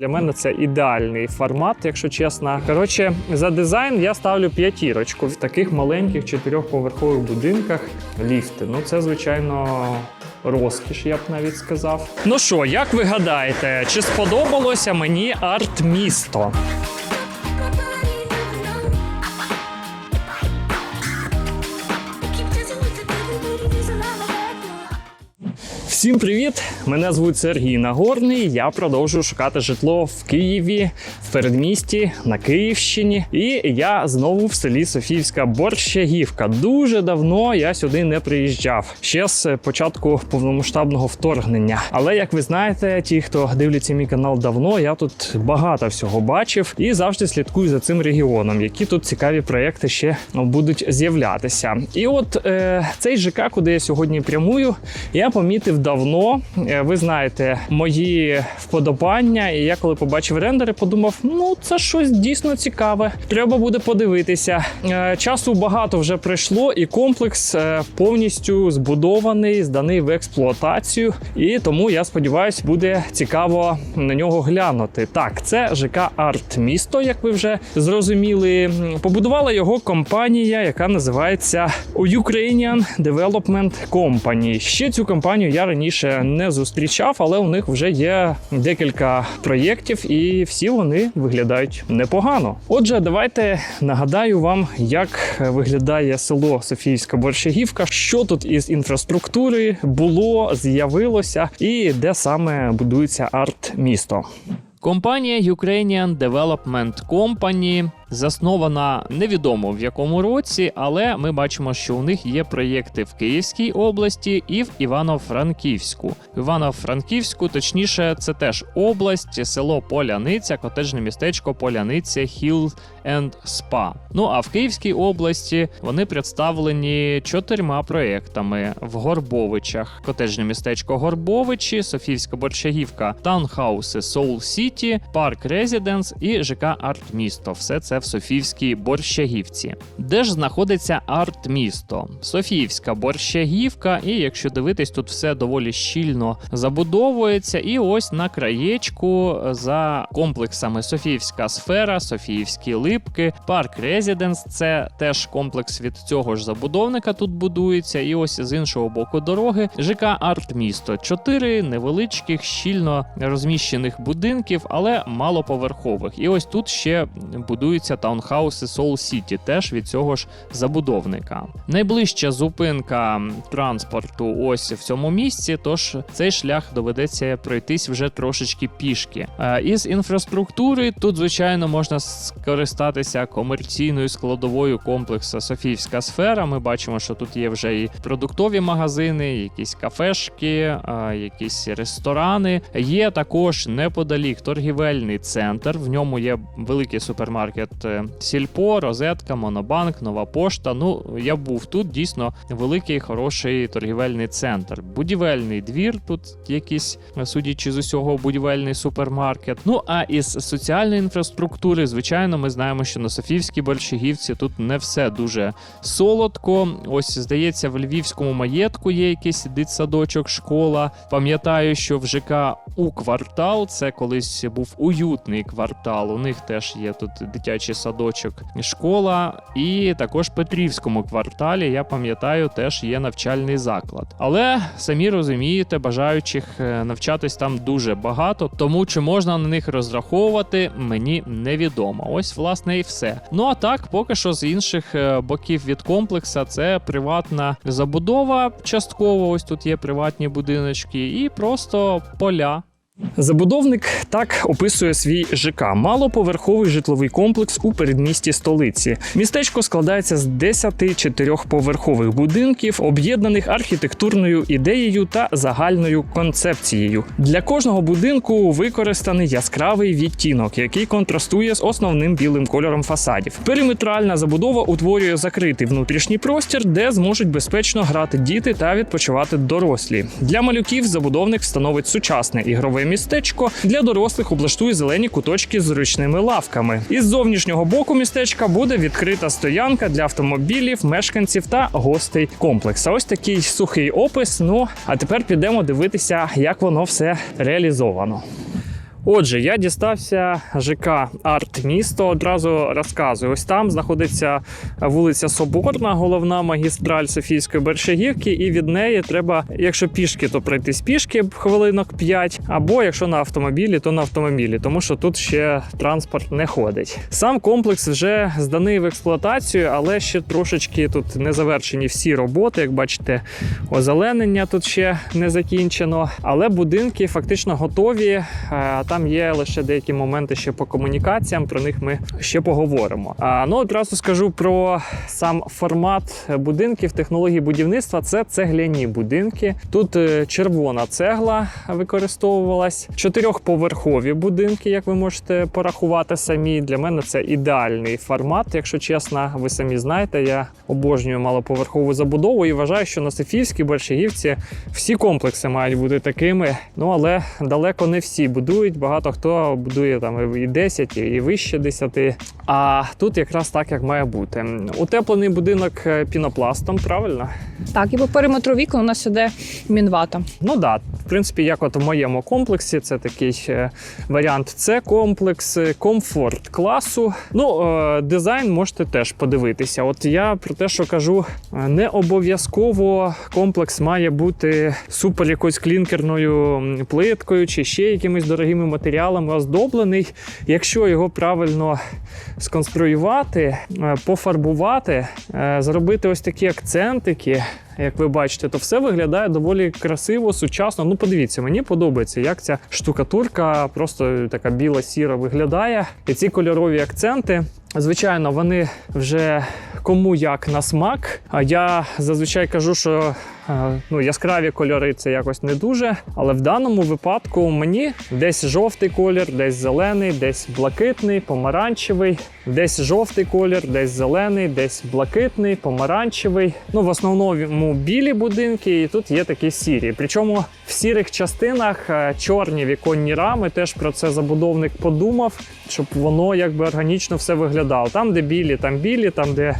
Для мене це ідеальний формат, якщо чесно. Коротше, за дизайн я ставлю п'ятірочку в таких маленьких чотирьохповерхових будинках. Ліфти. Ну це звичайно. Розкіш, я б навіть сказав. Ну що, як ви гадаєте, чи сподобалося мені арт-місто? Всім привіт! Мене звуть Сергій Нагорний. Я продовжую шукати житло в Києві, в передмісті на Київщині. І я знову в селі Софіївська Борщагівка. Дуже давно я сюди не приїжджав ще з початку повномасштабного вторгнення. Але як ви знаєте, ті, хто дивляться мій канал давно, я тут багато всього бачив і завжди слідкую за цим регіоном, які тут цікаві проекти ще будуть з'являтися. І от е, цей ЖК, куди я сьогодні прямую, я помітив давно. Е, Ви знаєте, мої вподобання. І я коли побачив рендери, подумав: ну це щось дійсно цікаве. Треба буде подивитися. Е, Часу багато вже пройшло, і комплекс е, повністю збудований, зданий в експлуатацію. І тому я сподіваюся, буде цікаво на нього глянути. Так, це ЖК Арт Місто, як ви вже зрозуміли. Побудувала його компанія, яка називається Ukrainian Development Company. Ще цю компанію я раніше не зустрічав, але у них вже є декілька проєктів, і всі вони виглядають непогано. Отже, давайте нагадаю вам, як виглядає село Софіївська Борщагівка, що тут із інфраструктури було, з'явилося, і де саме будується арт-місто. Компанія Ukrainian Development Company заснована невідомо в якому році, але ми бачимо, що у них є проєкти в Київській області і в Івано-Франківську. Івано-Франківську, точніше, це теж область, село Поляниця, котежне містечко Поляниця Hill and Spa. Ну а в Київській області вони представлені чотирма проєктами в Горбовичах, котежне містечко Горбовичі, Софійська Борщагівка, таунхауси Soul City, Парк Резіденс і ЖК Арт Місто. Все це в Софіївській Борщагівці. Де ж знаходиться арт місто? Софіївська Борщагівка, і якщо дивитись, тут все доволі щільно забудовується. І ось на краєчку за комплексами Софіївська сфера, Софіївські липки, парк Резіденс. Це теж комплекс від цього ж забудовника тут будується. І ось з іншого боку дороги ЖК Арт Місто. Чотири невеличких, щільно розміщених будинків, але малоповерхових. І ось тут ще будуються таунхауси Soul City, теж від цього ж забудовника. Найближча зупинка транспорту ось в цьому місці, тож цей шлях доведеться пройтись вже трошечки пішки. Е, Із інфраструктури тут, звичайно, можна скористатися комерційною складовою комплексу Софіївська сфера. Ми бачимо, що тут є вже і продуктові магазини, якісь кафешки, е, якісь ресторани. Є також неподалік торгівельний центр. В ньому є великий супермаркет е, Сільпо, Розетка, Монобанк, Нова Пошта. Ну я був тут дійсно великий хороший торгівельний центр. Будівельний двір тут якийсь, судячи з усього, будівельний супермаркет. Ну а із соціальної інфраструктури, звичайно, ми знаємо, що на Софівській Борщагівці тут не все дуже солодко. Ось здається, в львівському маєтку є якийсь дитсадочок, школа. Пам'ятаю, що в ЖК у квартал це колись був уютний квартал. У них теж є тут дитячий садочок, школа, і також Петрівському кварталі, я пам'ятаю, теж є навчальний заклад. Але самі розумієте, бажаючих е, навчатись там дуже багато, тому чи можна на них розраховувати, мені невідомо. Ось, власне, і все. Ну а так, поки що з інших е, боків від комплекса це приватна забудова. Частково ось тут є приватні будиночки, і просто поля. Забудовник так описує свій ЖК малоповерховий житловий комплекс у передмісті столиці. Містечко складається з 10 чотирьохповерхових будинків, об'єднаних архітектурною ідеєю та загальною концепцією. Для кожного будинку використаний яскравий відтінок, який контрастує з основним білим кольором фасадів. Периметральна забудова утворює закритий внутрішній простір, де зможуть безпечно грати діти та відпочивати дорослі. Для малюків забудовник встановить сучасне ігрове містечко. Для дорослих облаштує зелені куточки з зручними лавками. Із зовнішнього боку містечка буде відкрита стоянка для автомобілів, мешканців та гостей комплекса. Ось такий сухий опис. Ну а тепер підемо дивитися, як воно все реалізовано. Отже, я дістався ЖК Арт місто. Одразу розказую. Ось там знаходиться вулиця Соборна, головна магістраль Софійської Бершагівки, і від неї треба, якщо пішки, то пройтись пішки хвилинок 5, або якщо на автомобілі, то на автомобілі, тому що тут ще транспорт не ходить. Сам комплекс вже зданий в експлуатацію, але ще трошечки тут не завершені всі роботи. Як бачите, озеленення тут ще не закінчено, але будинки фактично готові. Там є лише деякі моменти ще по комунікаціям. Про них ми ще поговоримо. А ну одразу скажу про сам формат будинків, технології будівництва. Це цегляні будинки. Тут е, червона цегла використовувалась, чотирьохповерхові будинки, як ви можете порахувати самі. Для мене це ідеальний формат. Якщо чесно, ви самі знаєте, я обожнюю малоповерхову забудову і вважаю, що на Софіївській Борщагівці всі комплекси мають бути такими. Ну але далеко не всі будують. Багато хто будує там і 10, і вище 10. А тут якраз так, як має бути. Утеплений будинок е, пінопластом, правильно? Так, і по периметру вікон у нас іде мінвата. Ну да, в принципі, як от в моєму комплексі, це такий е, варіант. Це комплекс е, комфорт класу. Ну, дизайн можете теж подивитися. От я про те, що кажу, не обов'язково комплекс має бути супер якоюсь клінкерною плиткою чи ще якимись дорогими матеріалами оздоблений. Якщо його правильно сконструювати, е, пофарбувати, е, зробити ось такі акцентики. Як ви бачите, то все виглядає доволі красиво, сучасно. Ну, подивіться, мені подобається, як ця штукатурка просто така біла-сіра виглядає. І ці кольорові акценти. Звичайно, вони вже кому як на смак. А я зазвичай кажу, що ну, яскраві кольори це якось не дуже. Але в даному випадку мені десь жовтий колір, десь зелений, десь блакитний, помаранчевий, десь жовтий колір, десь зелений, десь блакитний, помаранчевий. Ну, в основному білі будинки, і тут є такі сірі. Причому в сірих частинах е, чорні віконні рами. Теж про це забудовник подумав, щоб воно якби органічно все виглядало. Там, де білі, там білі, там, де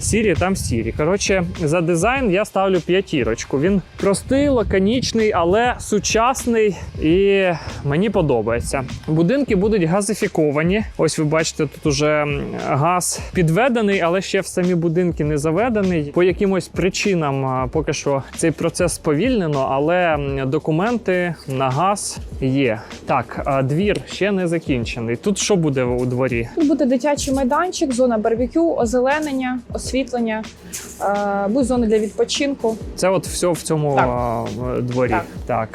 сірі, там сірі. Коротше, за дизайн я ставлю п'ятірочку. Він простий, лаконічний, але сучасний і мені подобається. Будинки будуть газифіковані. Ось ви бачите, тут уже газ підведений, але ще в самі будинки не заведений. По якимось причинам поки що цей процес сповільнено, але документи на газ є. Так, двір ще не закінчений. Тут що буде у дворі? Тут буде дитячий майданчик, зона барбекю, озеленення, освітлення, е, будуть зони для відпочинку. Це от все в цьому Так. дворі. Так. так.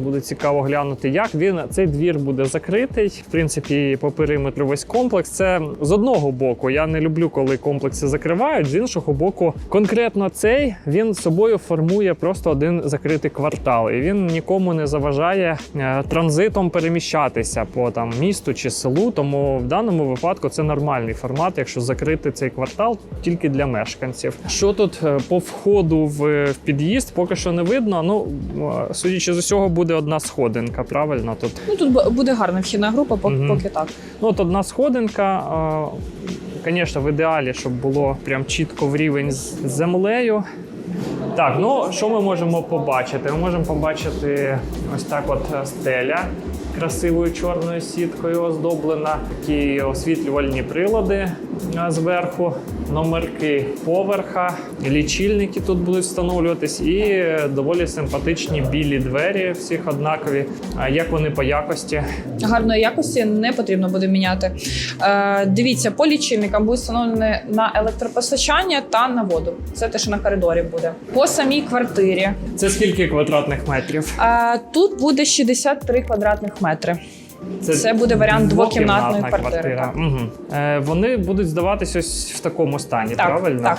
Буде цікаво глянути, як він цей двір буде закритий. В принципі, по периметру весь комплекс. Це з одного боку. Я не люблю, коли комплекси закривають. З іншого боку, конкретно цей він собою формує просто один закритий квартал, і він нікому не заважає е, транзитом переміщатися по там місту чи селу. Тому в даному випадку це нормальний формат, якщо закрити цей квартал тільки для мешканців. Що тут е, по входу в, під'їзд, поки що не видно. Ну е, судячи з усього, буде одна сходинка. Правильно тут. Ну тут буде гарна вхідна група, поки, угу. поки так. Ну, от одна сходинка. Звісно, в ідеалі, щоб було прям чітко в рівень з землею. Так, ну що ми можемо побачити? Ми можемо побачити ось так: от е, стеля красивою чорною сіткою оздоблена, такі освітлювальні прилади зверху, номерки поверха, лічильники тут будуть встановлюватись, і е, доволі симпатичні білі двері, всіх однакові. А як вони по якості? Гарної якості не потрібно буде міняти. Е, дивіться, по лічильникам буде встановлене на електропостачання та на воду. Це те, що на коридорі буде. По самій квартирі Це скільки квадратних метрів? е, тут буде 63 квадратних метри. Це буде варіант двокімнатної квартири, так. Угу. Е, вони будуть здаватись ось в такому стані, Так, правильно? так.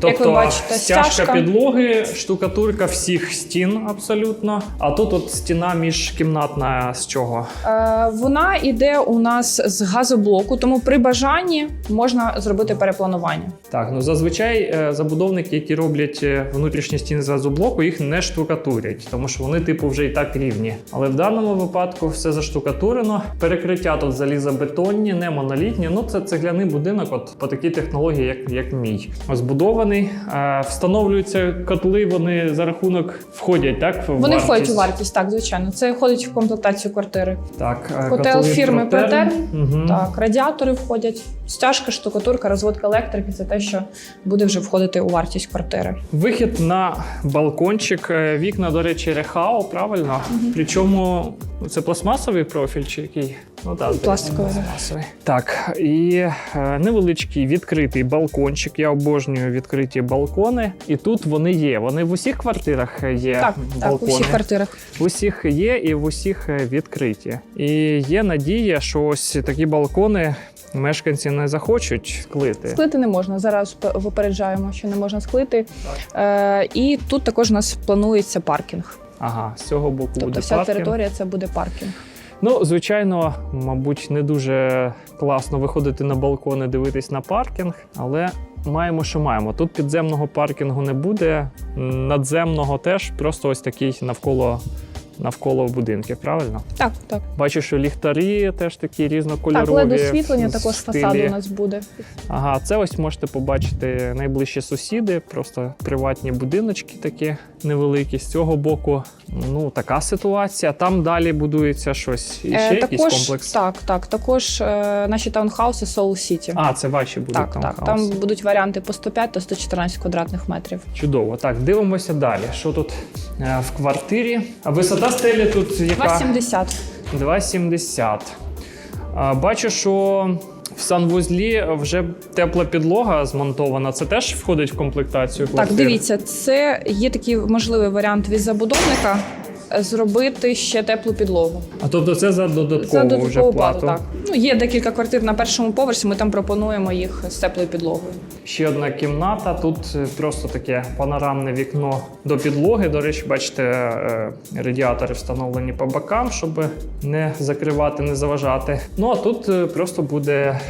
Тобто бачите, стяжка стяжка. підлоги, штукатурка всіх стін абсолютно. А тут от стіна міжкімнатна з чого? Е, вона йде у нас з газоблоку, тому при бажанні можна зробити перепланування. Так, ну зазвичай е, забудовники, які роблять е, внутрішні стіни з газоблоку, їх не штукатурять, тому що вони, типу, вже і так рівні. Але в даному випадку все заштукатурено. Перекриття тут залізобетонні, не монолітні. Ну це цегляний будинок, от по такій технології, як, як мій. Збудований Е, Встановлюються котли, вони за рахунок входять, так? в Вони входять у вартість? вартість, так, звичайно. Це входить в комплектацію квартири. Так, е, Котел котли фірми Протерм. Мгм. Так, радіатори входять, стяжка, штукатурка, розводка електрики це те, що буде вже входити у вартість квартири. Вихід на балкончик. Е, Вікна, до речі, рехао, правильно? Причому це пластмасовий профіль чи який? Ну так, пластиковий, да. пластмасовий. Так, і е, невеличкий відкритий балкончик. Я обожнюю відкриті балкони. І тут вони є. Вони в усіх квартирах є Так, так, у всіх квартирах. В усіх є і в усіх е, відкриті. І є надія, що ось такі балкони мешканці не захочуть склити. Склити не можна. Зараз випереджаємо, що не можна склити. Е, і тут також у нас планується паркінг. Ага, з цього боку Тобто буде вся паркінг. територія це буде паркінг. Ну, звичайно, мабуть, не дуже класно виходити на балкони, дивитись на паркінг, але маємо, що маємо. Тут підземного паркінгу не буде, надземного теж, просто ось такий навколо. Навколо будинків, правильно? Так, так. Бачу, що ліхтарі теж такі різнокольорові. Так, лед освітлення також стилі. фасаду у нас буде. Ага, це ось можете побачити найближчі сусіди, просто приватні будиночки такі невеликі. З цього боку, ну така ситуація. Там далі будується щось. І ще Е, якийсь комплекс. Так, так. Також е, наші таунхауси Soul City. А, це ваші будуть так, там. так. Там будуть варіанти по 105 та 114 квадратних метрів. Чудово. Так, дивимося далі. Що тут е, в квартирі? А висота стелі тут яка? 270. 2,70. А, Бачу, що в санвузлі вже тепла підлога змонтована. Це теж входить в комплектацію Так, дивіться, це є такий можливий варіант від забудовника зробити ще теплу підлогу. А тобто це за додаткову, За вже додаткову плату. плату, так. Ну, є декілька квартир на першому поверсі, ми там пропонуємо їх з теплою підлогою. Ще одна кімната. Тут е, просто таке панорамне вікно до підлоги. До речі, бачите, е, радіатори встановлені по бокам, щоб не закривати, не заважати. Ну а тут е, просто буде.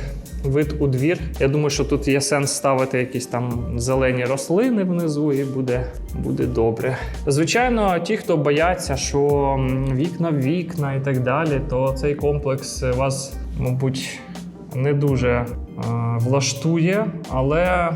Вид у двір. Я думаю, що тут є сенс ставити якісь там зелені рослини внизу, і буде, буде добре. Звичайно, ті, хто бояться, що вікна в вікна і так далі, то цей комплекс вас, мабуть, не дуже е, влаштує, але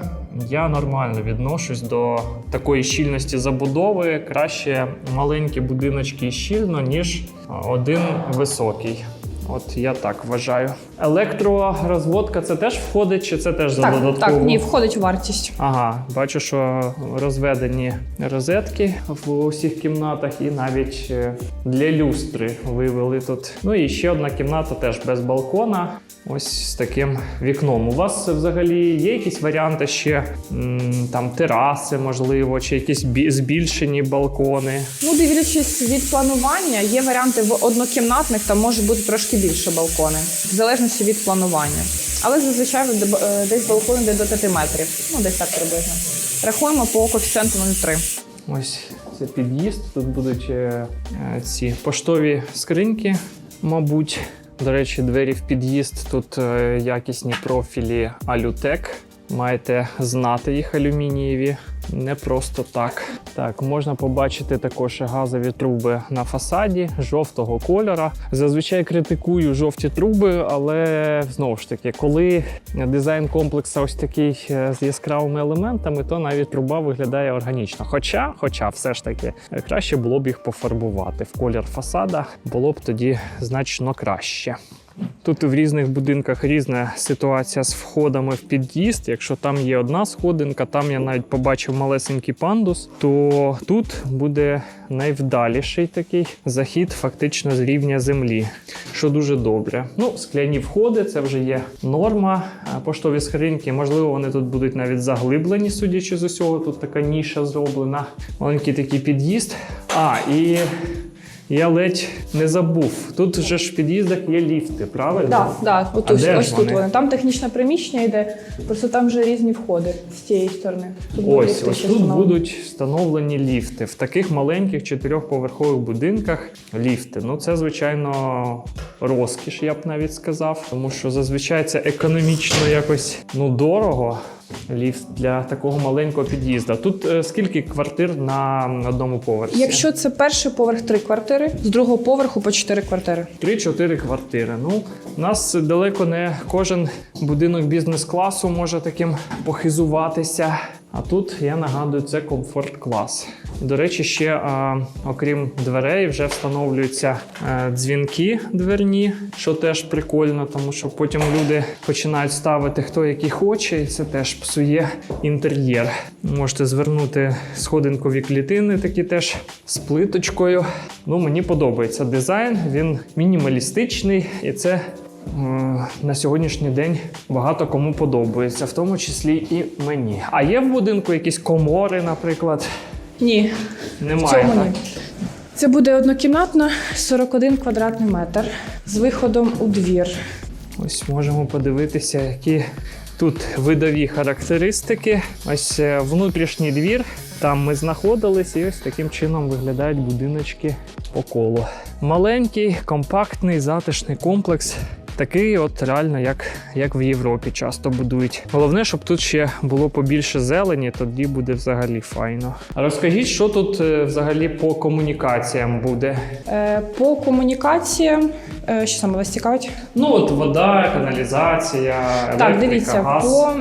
я нормально відношусь до такої щільності забудови. Краще маленькі будиночки щільно, ніж е, один високий. От я так вважаю. Електророзводка це теж входить, чи це теж за Так, додаткову? так, ні, входить у вартість. Ага, бачу, що розведені розетки в усіх кімнатах, і навіть е, для люстри вивели тут. Ну і ще одна кімната теж без балкона. Ось з таким вікном. У вас взагалі є якісь варіанти ще там тераси, можливо, чи якісь збільшені балкони? Ну, дивлячись від планування, є варіанти в однокімнатних, там може бути трошки більше балкони, в залежності від планування. Але зазвичай е, десь балкони де до 5 метрів, ну десь так приблизно. Рахуємо по коефіцієнту 0,3. Ось це під'їзд. Тут будуть е, е, ці поштові скриньки, мабуть. До речі, двері в під'їзд тут е, якісні профілі Алютек. Маєте знати їх алюмінієві. Не просто так. Так, можна побачити також газові труби на фасаді жовтого кольора. Зазвичай критикую жовті труби, але знову ж таки, коли дизайн комплексу ось такий е, з яскравими елементами, то навіть труба виглядає органічно. Хоча, хоча, все ж таки, краще було б їх пофарбувати в колір фасада, було б тоді значно краще. Тут в різних будинках різна ситуація з входами в під'їзд. Якщо там є одна сходинка, там я навіть побачив малесенький пандус, то тут буде найвдаліший такий захід фактично з рівня землі, що дуже добре. Ну, скляні входи це вже є норма. Поштові скриньки, можливо, вони тут будуть навіть заглиблені, судячи з усього. Тут така ніша зроблена. Маленький такий під'їзд. А, і я ледь не забув. Тут же ж в під'їздах є ліфти, правильно? Так, да, от А ось, ось тут вони? вони. Там технічне приміщення йде, просто там вже різні входи з цієї сторони. Тут Ось, ліфти ось тут встановлені. будуть встановлені ліфти. В таких маленьких чотирьохповерхових будинках ліфти. Ну, це, звичайно, розкіш, я б навіть сказав. Тому що зазвичай це економічно якось ну, дорого. Ліфт для такого маленького під'їзду. Тут е, скільки квартир на одному поверсі? Якщо це перший поверх три квартири, з другого поверху по чотири квартири. 3-4 квартири. Ну, у нас далеко не кожен будинок бізнес-класу може таким похизуватися. А тут я нагадую, це комфорт клас. До речі, ще а, окрім дверей, вже встановлюються е, дзвінки дверні, що теж прикольно, тому що потім люди починають ставити хто який хоче, і це теж псує інтер'єр. Можете звернути сходинкові клітини, такі теж з плиточкою. Ну, мені подобається дизайн, він мінімалістичний, і це на сьогоднішній день багато кому подобається, в тому числі і мені. А є в будинку якісь комори, наприклад? Ні, Немає. в цьому так? ні. Це буде однокімнатна 41 квадратний метр з виходом у двір. Ось можемо подивитися, які тут видові характеристики. Ось е, внутрішній двір. Там ми знаходились, і ось таким чином виглядають будиночки по колу. Маленький, компактний, затишний комплекс. Такий, от реально, як, як в Європі часто будують. Головне, щоб тут ще було побільше зелені, тоді буде взагалі файно. А Розкажіть, що тут е, взагалі по комунікаціям буде? Е, По комунікаціям, е, що саме вас цікавить? Ну, от вода, каналізація, електрика, Так, дивіться, газ. по,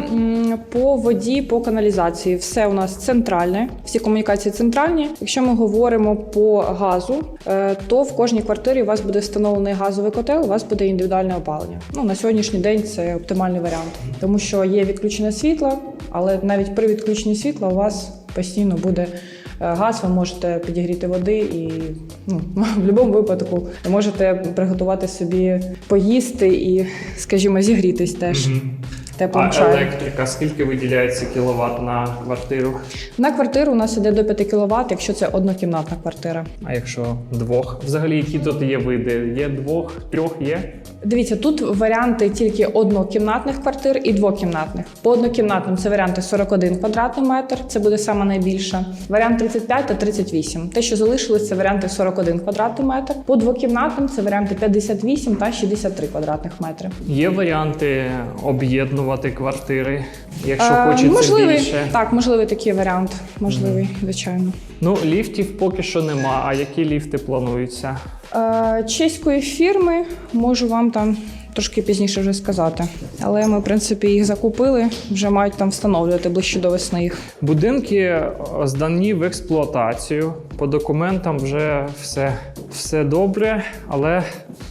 по воді, по каналізації, все у нас центральне, всі комунікації центральні. Якщо ми говоримо по газу, е, то в кожній квартирі у вас буде встановлений газовий котел, у вас буде індивідуальне опалення. Ну на сьогоднішній день це оптимальний варіант, тому що є відключення світла, але навіть при відключенні світла у вас постійно буде. е, Газ, ви можете підігріти води і ну, в будь-якому випадку можете приготувати собі поїсти і, скажімо, зігрітись теж. Теплим А чаєм. електрика, скільки виділяється кіловат на квартиру? На квартиру у нас іде до 5 кВт, якщо це однокімнатна квартира. А якщо двох? Взагалі, які тут є види? Є двох, трьох є? Дивіться, тут варіанти тільки однокімнатних квартир і двокімнатних. По однокімнатним це варіанти 41 квадратний метр, це буде саме найбільше. Варіант 35 та 38. Те, що залишилось, це варіанти 41 квадратний метр. По двокімнатним це варіанти 58 та 63 квадратних метри. Є варіанти об'єднувати квартири, якщо Е, хочеться можливий, більше. Так, можливий такий варіант. Можливий, звичайно. Ну, ліфтів поки що нема. А які ліфти плануються? Е, Чеської фірми можу вам там трошки пізніше вже сказати. Але ми, в принципі, їх закупили, вже мають там встановлювати ближче до весни їх. Будинки е, здані в експлуатацію. По документам вже все, все добре, але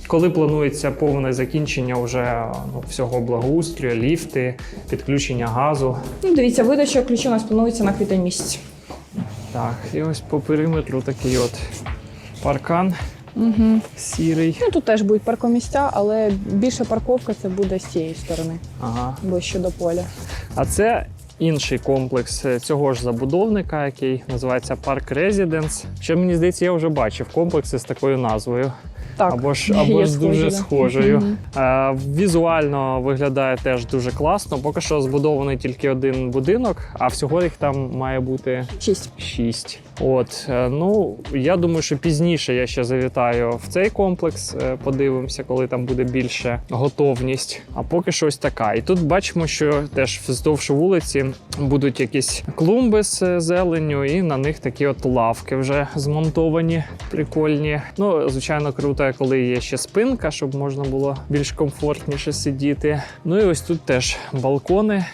коли планується повне закінчення вже ну, всього благоустрою, ліфти, підключення газу. Ну, дивіться, видача ключів у нас планується на квітень місяць. Так, і ось по периметру такий от паркан Угу. сірий. Ну тут теж будуть паркомісця, але більше парковка це буде з цієї сторони, Ага. ближче до поля. А це інший комплекс е, цього ж забудовника, який називається Парк Резіденс. Що мені здається, я вже бачив комплекси з такою назвою. Так, або ж, або ж дуже схожою. Мгм. Е, візуально виглядає теж дуже класно. Поки що збудований тільки один будинок, а всього їх там має бути Шість. шість. От е, ну я думаю, що пізніше я ще завітаю в цей комплекс. е, Подивимося, коли там буде більше готовність. А поки що ось така. І тут бачимо, що теж вздовж вулиці будуть якісь клумби з е, зеленню, і на них такі от лавки вже змонтовані, прикольні. Ну, звичайно, круто, коли є ще спинка, щоб можна було більш комфортніше сидіти. Ну і ось тут теж балкони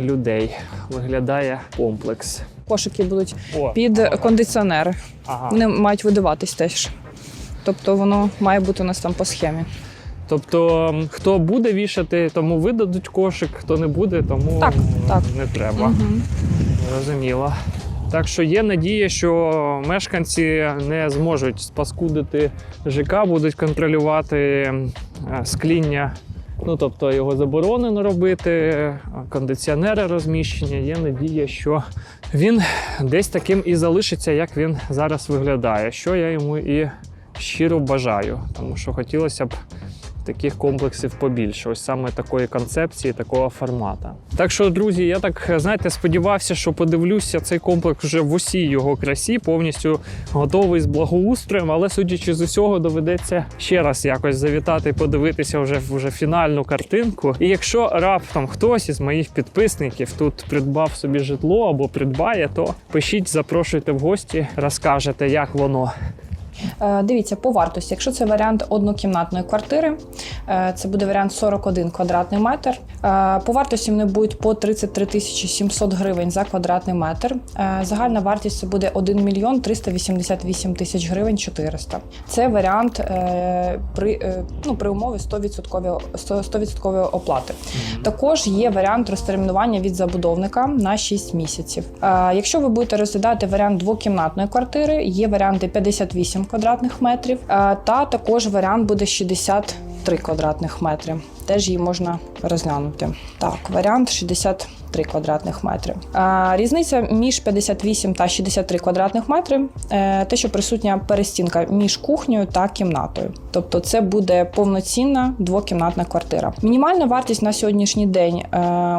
людей. Виглядає комплекс. Кошики будуть О, під ага. кондиціонери. Ага. Вони мають видаватись теж. Тобто воно має бути у нас там по схемі. Тобто, хто буде вішати, тому видадуть кошик, хто не буде, тому Так, так. не треба. Мгм. Зрозуміло. Так що є надія, що мешканці не зможуть спаскудити ЖК, будуть контролювати е, скління. Ну, тобто його заборонено робити, кондиціонери розміщення. Є надія, що він десь таким і залишиться, як він зараз виглядає. Що я йому і щиро бажаю, тому що хотілося б таких комплексів побільше, ось саме такої концепції, такого формату. Так що, друзі, я так знаєте, сподівався, що подивлюся цей комплекс вже в усій його красі, повністю готовий з благоустроєм, але судячи з усього, доведеться ще раз якось завітати подивитися вже вже фінальну картинку. І якщо раптом хтось із моїх підписників тут придбав собі житло або придбає, то пишіть, запрошуйте в гості, розкажете, як воно. Е, Дивіться, по вартості, якщо це варіант однокімнатної квартири, е, це буде варіант 41 квадратний метр. Е, По вартості вони будуть по 33 тисячі 700 гривень за квадратний метр. Загальна вартість це буде 1 мільйон 388 тисяч гривень 400. Це варіант при, ну, при умові 100% 100% оплати. Також є варіант розтермінування від забудовника на 6 місяців. Якщо ви будете розглядати варіант двокімнатної квартири, є варіанти 58 квадратних метрів, е, та також варіант буде 63 квадратних метри. Теж її можна розглянути. Так, варіант 63 квадратних метри. Е, Різниця між 58 та 63 квадратних метри е, те, що присутня перестінка між кухнею та кімнатою. Тобто це буде повноцінна двокімнатна квартира. Мінімальна вартість на сьогоднішній день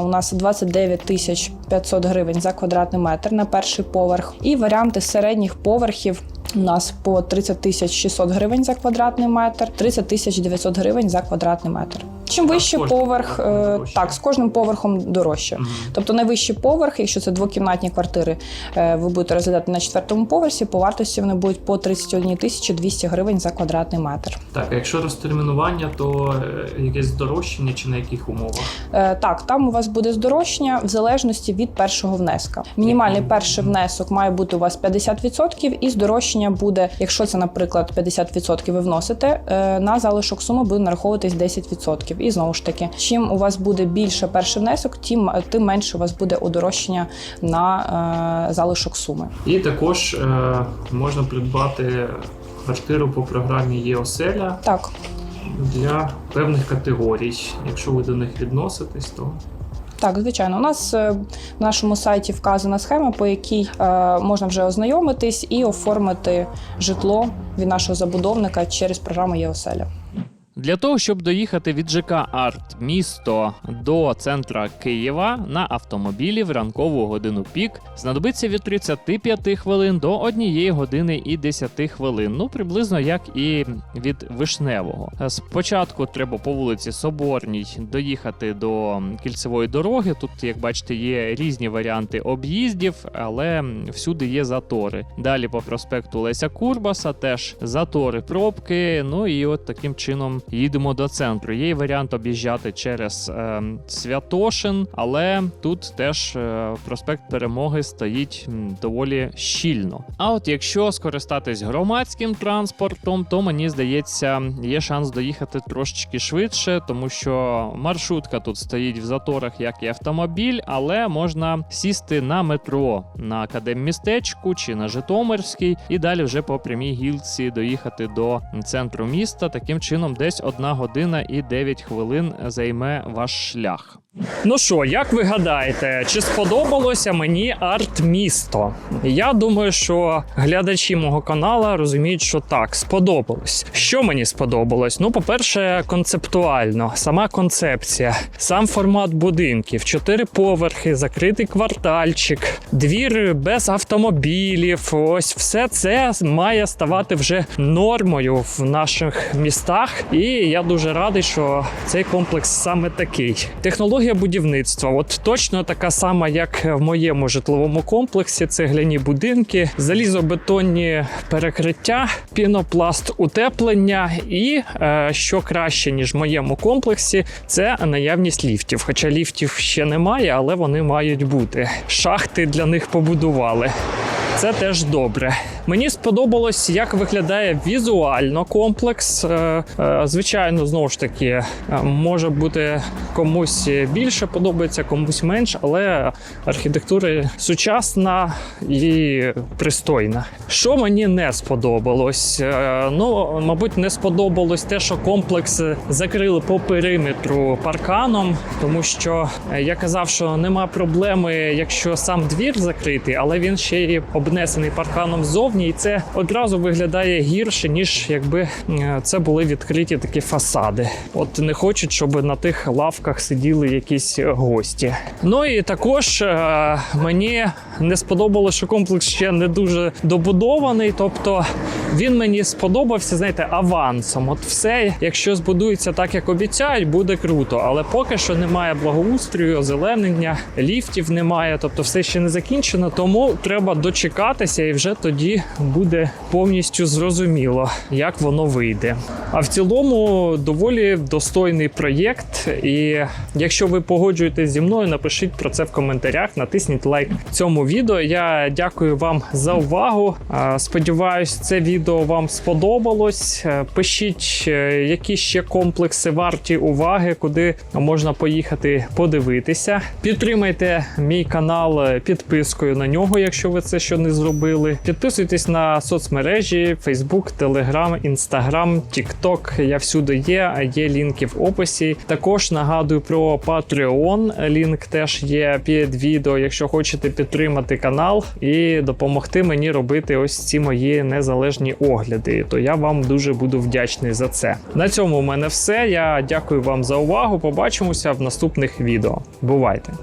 у нас 29 тисяч 500 гривень за квадратний метр на перший поверх. І варіанти середніх поверхів у нас по 30 тисяч 600 гривень за квадратний метр, 30 тисяч 900 гривень за квадратний метр. Чим вище кожним поверх, е, так, з кожним поверхом дорожче. Тобто найвищий поверх, якщо це двокімнатні квартири, е, ви будете розглядати на четвертому поверсі, по вартості вони будуть по 31 тисячі 200 гривень за квадратний метр. Так, а якщо розтермінування, то е, якесь здорожчання чи на яких умовах? Е, Так, там у вас буде здорожчання в залежності від першого внеска. Мінімальний перший внесок має бути у вас 50%, і здорожчання буде, якщо це, наприклад, 50% ви вносите, е, на залишок суми буде нараховуватись 10%. І знову ж таки, чим у вас буде більше перший внесок, тим, тим менше у вас буде удорожчання на е, залишок суми. І також е, можна придбати квартиру по програмі ЄОСЕЛЯ Так, для певних категорій. Якщо ви до них відноситесь, то Так, звичайно, у нас е, в нашому сайті вказана схема, по якій е, можна вже ознайомитись і оформити житло від нашого забудовника через програму ЄОСЕЛЯ. Для того, щоб доїхати від ЖК Арт місто до центра Києва на автомобілі в ранкову годину пік знадобиться від 35 хвилин до 1 години і 10 хвилин. Ну приблизно як і від вишневого. Спочатку треба по вулиці Соборній доїхати до кільцевої дороги. Тут, як бачите, є різні варіанти об'їздів, але всюди є затори. Далі по проспекту Леся Курбаса теж затори, пробки. Ну і от таким чином їдемо до центру. Є варіант об'їжджати через е, Святошин, але тут теж е, проспект Перемоги стоїть доволі щільно. А от якщо скористатись громадським транспортом, то мені здається, є шанс доїхати трошечки швидше, тому що маршрутка тут стоїть в заторах, як і автомобіль, але можна сісти на метро на академмістечку чи на Житомирській, і далі вже по прямій гілці доїхати до центру міста. Таким чином, десь одна година і 9 хвилин займе ваш шлях. Ну що, як ви гадаєте, чи сподобалося мені арт-місто? Я думаю, що глядачі мого каналу розуміють, що так, сподобалось. Що мені сподобалось? Ну, по-перше, концептуально, сама концепція, сам формат будинків, чотири поверхи, закритий квартальчик, двір без автомобілів. Ось все це має ставати вже нормою в наших містах. І я дуже радий, що цей комплекс саме такий. Технологія будівництва, от точно така сама, як в моєму житловому комплексі. Цегляні будинки, залізобетонні перекриття, пінопласт утеплення, і е, що краще ніж в моєму комплексі, це наявність ліфтів. Хоча ліфтів ще немає, але вони мають бути. Шахти для них побудували. Це теж добре. Мені сподобалось, як виглядає візуально комплекс. Е, е, Звичайно, знову ж таки, е, може бути комусь більше подобається, комусь менш, але архітектура сучасна і пристойна. Що мені не сподобалось? Ну, мабуть, не сподобалось те, що комплекс закрили по периметру парканом, тому що я казав, що нема проблеми, якщо сам двір закритий, але він ще й обнесений парканом ззовні, і це одразу виглядає гірше, ніж якби е, це були відкриті такі фасади. От не хочуть, щоб на тих лавках сиділи якісь гості. Ну і також е, мені не сподобалося, що комплекс ще не дуже добудований. Тобто він мені сподобався, знаєте, авансом. От все, якщо збудується так, як обіцяють, буде круто. Але поки що немає благоустрою, озеленення, ліфтів немає, тобто все ще не закінчено. Тому треба дочекатися і вже тоді буде повністю зрозуміло, як воно вийде. А в цілому доволі достойний проєкт. І якщо ви погоджуєтесь зі мною, напишіть про це в коментарях, натисніть лайк цьому відео. Я дякую вам за увагу. Сподіваюсь, це відео вам сподобалось. Е, Пишіть, е, які ще комплекси варті уваги, куди можна поїхати подивитися. Підтримайте мій канал е, підпискою на нього, якщо ви це ще не зробили. Підписуйтесь на соцмережі: Facebook, Telegram, Instagram, TikTok. Я всюди є. а Є лінки в описі. Також нагадую про Patreon. Лінк теж є під відео, якщо хочете підтримати канал і допомогти мені робити ось ці мої незалежні огляди. То я вам дуже буду вдячний за це. На цьому у мене все. Я дякую вам за увагу. Побачимося в наступних відео. Бувайте!